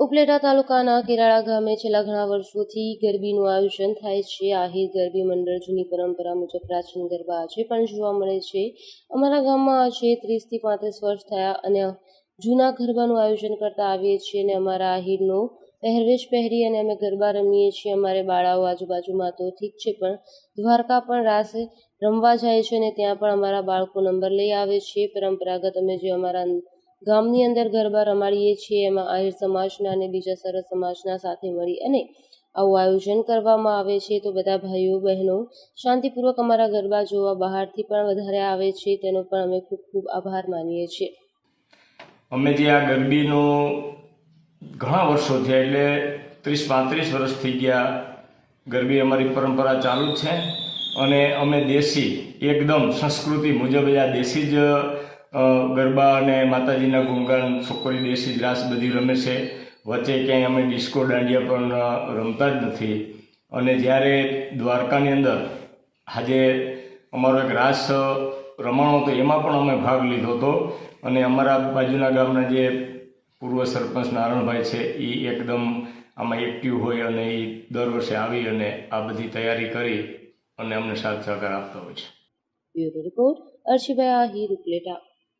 ઉપલેટા તાલુકાના કેરાળા ગામે છેલ્લા ઘણા વર્ષોથી ગરબીનું આયોજન થાય છે. આહિર ગરબી મંડળ જૂની પરંપરા મુજબ પ્રાચીન ગરબા આજે પણ જોવા મળે છે. અમારા ગામમાં આજે ત્રીસથી પાંત્રીસ વર્ષ થયા અને જૂના ગરબાનું આયોજન કરતા આવીએ છીએ અને અમારા આહિરનો પહેરવેશ પહેરી અને અમે ગરબા રમીએ છીએ. અમારે બાળાઓ આજુબાજુમાં તો ઠીક છે, પણ દ્વારકા પણ રાસ રમવા જાય છે અને ત્યાં પણ અમારા બાળકો નંબર લઈ આવે છે. પરંપરાગત અમે જે અમારા ગામની અંદર ગરબા રમાડીએ છીએ, એમાં આહિર સમાજના અને બીજા સરસ સમાજના સાથે મળી અને આવું આયોજન કરવામાં આવે છે. તો બધા ભાઈઓ, બહેનો શાંતિપૂર્વક અમારા ગરબા જોવા બહારથી પણ વધારે આવે છે. તેનો પણ અમે ખૂબ ખૂબ આભાર માનીએ છીએ. અમે જે આ ગરબીનો ઘણા વર્ષો થયા એટલે ત્રીસ પાંત્રીસ વર્ષ થઈ ગયા. ગરબી અમારી પરંપરા ચાલુ છે અને અમે દેશી, એકદમ સંસ્કૃતિ મુજબ આ દેશી જ ગરબા અને માતાજીના ગુણગાન, છોકરી દેશી રાસ બધી રમે છે. વચ્ચે ક્યાંય અમે ડિસ્કો દાંડિયા પણ રમતા જ નથી. અને જ્યારે દ્વારકાની અંદર આજે અમારો એક રાસ રમાણો હતો, એમાં પણ અમે ભાગ લીધો હતો. અને અમારા બાજુના ગામના જે પૂર્વ સરપંચ નારણભાઈ છે એ એકદમ આમાં એક્ટિવ હોય અને એ દર વર્ષે આવી અને આ બધી તૈયારી કરી અને અમને સાથ સહકાર આપતા હોય છે. રિપોર્ટ, અર્શિભાઈ આહિર ઉપલેટા.